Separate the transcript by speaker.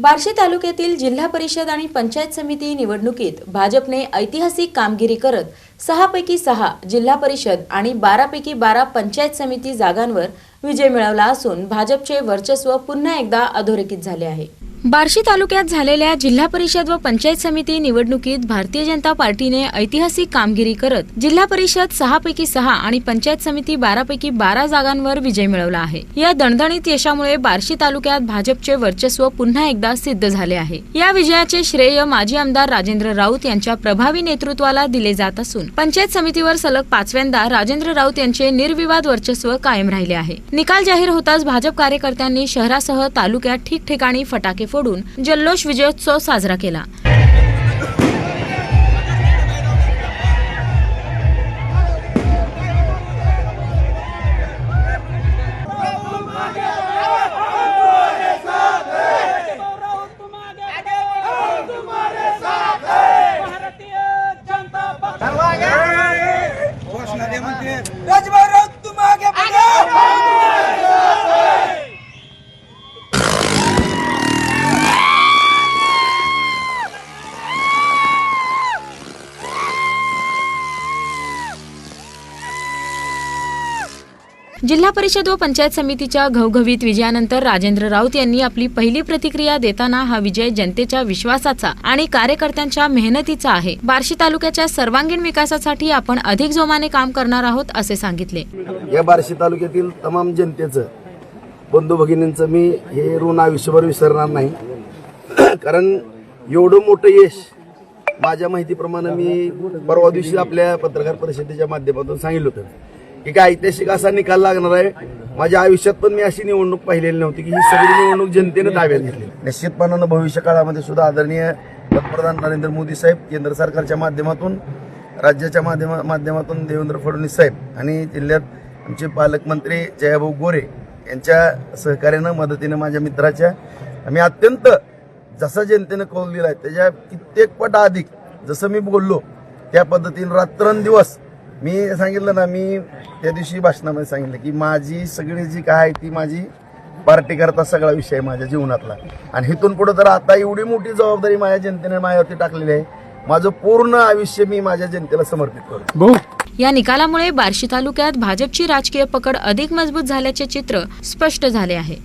Speaker 1: बार्शी तालुक्यातील जिल्हा परिषद आणि पंचायत समिती निवडणुकीत भाजपने ऐतिहासिक कामगिरी करत सहापैकी सहा जिल्हा परिषद आणि बारापैकी बारा पंचायत समिती जागांवर विजय मिळवला असून भाजपचे वर्चस्व पुन्हा एकदा अधोरेखित झाले आहे. बार्शी तालुक्यात झालेल्या जिल्हा परिषद व पंचायत समिती निवडणुकीत भारतीय जनता पार्टीने ऐतिहासिक कामगिरी करत जिल्हा परिषद सहा पैकी सहा आणि पंचायत समिती बारापैकी बारा जागांवर विजय मिळवला आहे. या दणदणीत यशामुळे बार्शी तालुक्यात भाजपचे वर्चस्व पुन्हा एकदा सिद्ध झाले आहे. या विजयाचे श्रेय माजी आमदार राजेंद्र राऊत यांच्या प्रभावी नेतृत्वाला दिले जात असून पंचायत समितीवर सलग पाचव्यांदा राजेंद्र राऊत यांचे निर्विवाद वर्चस्व कायम राहिले आहे. निकाल जाहीर होताच भाजप कार्यकर्त्यांनी शहरासह तालुक्यात ठिकठिकाणी फटाके फोडून जल्लोष विजयोत्सव साजरा केला.
Speaker 2: भारतीय
Speaker 1: जिल्हा परिषद व पंचायत समितीच्या घवघवीत विजयानंतर राजेंद्र राऊत यांनी आपली पहिली प्रतिक्रिया देताना हा विजय जनतेच्या विश्वासाचा आणि कार्यकर्त्यांच्या मेहनतीचा आहे. बार्शी तालुक्याच्या सर्वांगीण विकासासाठी आपण अधिक जोमाने काम करणार आहोत असे सांगितले.
Speaker 3: या बार्शी तालुक्यातील तमाम जनतेचं बंधू भगिनींचं मी हे ऋण आयुष्यभर विसरणार नाही. कारण एवढं मोठं यश माझ्या माहितीप्रमाणे मी परवा दिवशी आपल्या पत्रकार परिषदेच्या माध्यमातून सांगितलं होतं. ही काय ऐतिहासिक असा निकाल लागणार आहे. माझ्या आयुष्यात पण मी अशी निवडणूक पाहिलेली नव्हती की ही सगळी निवडणूक जनतेनं ताब्यात घेतली निश्चितपणानं भविष्य काळामध्ये सुद्धा आदरणीय पंतप्रधान नरेंद्र मोदी साहेब केंद्र सरकारच्या माध्यमातून राज्याच्या माध्यमा माध्यमातून देवेंद्र फडणवीस साहेब आणि जिल्ह्यात आमचे पालकमंत्री जयाभाऊ गोरे यांच्या सहकार्यानं मदतीनं माझ्या मित्राच्या आम्ही अत्यंत जसा जनतेनं कौल आहे त्याच्या कित्येक पट अधिक जसं मी बोललो त्या पद्धतीनं रात्रंदिवस मी सांगितलं ना मी त्या दिवशी भाषणामध्ये सांगितलं की माझी सगळी जी काय आहे ती माझी पार्टी करता सगळा विषय आहे माझ्या जीवनातला. आणि इथून पुढे तर आता एवढी मोठी जबाबदारी माझ्या जनतेने माझ्यावरती टाकलेली आहे. माझं पूर्ण आयुष्य मी माझ्या जनतेला समर्पित करतो
Speaker 1: या निकालामुळे बार्शी तालुक्यात भाजपची राजकीय पकड अधिक मजबूत झाल्याचे चित्र स्पष्ट झाले आहे.